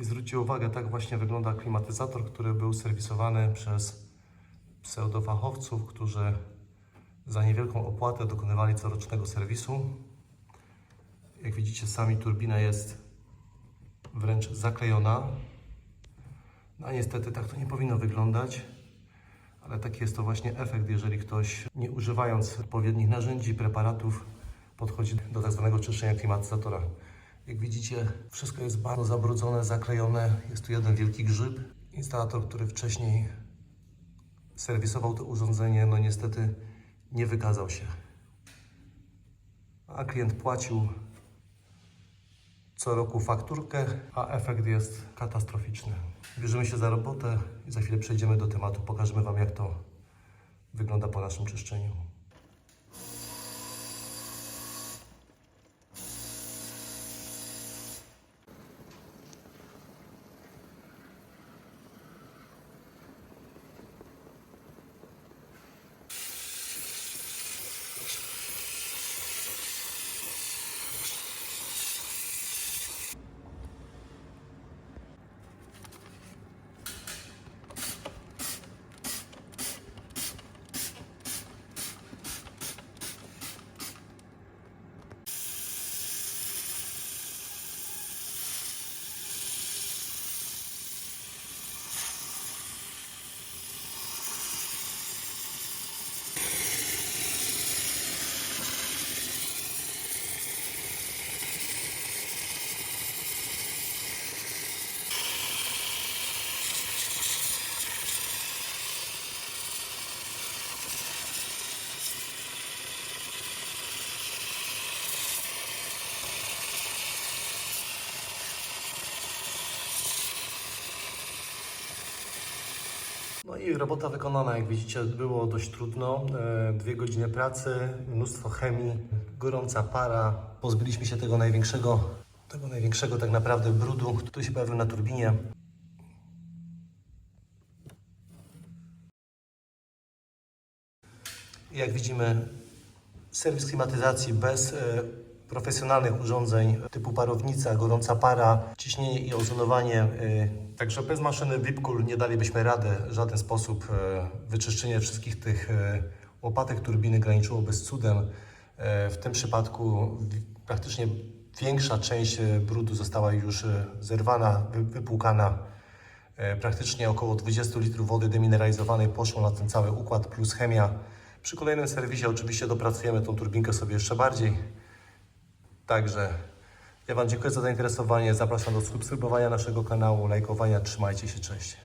I zwróćcie uwagę, tak właśnie wygląda klimatyzator, który był serwisowany przez pseudofachowców, którzy za niewielką opłatę dokonywali corocznego serwisu. Jak widzicie, sami turbina jest wręcz zaklejona. No niestety tak to nie powinno wyglądać, ale taki jest to właśnie efekt, jeżeli ktoś nie używając odpowiednich narzędzi, preparatów podchodzi do tak zwanego czyszczenia klimatyzatora. Jak widzicie, wszystko jest bardzo zabrudzone, zaklejone. Jest tu jeden wielki grzyb. Instalator, który wcześniej serwisował to urządzenie, no niestety nie wykazał się. A klient płacił co roku fakturkę, a efekt jest katastroficzny. Bierzemy się za robotę i za chwilę przejdziemy do tematu. Pokażemy Wam, jak to wygląda po naszym czyszczeniu. No i robota wykonana, jak widzicie, było dość trudno. E, Dwie godziny pracy, mnóstwo chemii, gorąca para. Pozbyliśmy się tego największego, tego największego tak naprawdę brudu, który się pojawił na turbinie. Jak widzimy, serwis klimatyzacji bez e, profesjonalnych urządzeń typu parownica, gorąca para, ciśnienie i ozonowanie. e, Także bez maszyny Vipcool nie dalibyśmy rady w żaden sposób. e, Wyczyszczenie wszystkich tych e, łopatek turbiny graniczyłoby z cudem. W tym przypadku praktycznie większa część brudu została już zerwana, wy- wypłukana. Praktycznie około 20 litrów wody demineralizowanej poszło na ten cały układ plus chemia. Przy kolejnym serwisie oczywiście dopracujemy tą turbinkę sobie jeszcze bardziej. Także ja Wam dziękuję za zainteresowanie. Zapraszam do subskrybowania naszego kanału, lajkowania. Trzymajcie się, cześć.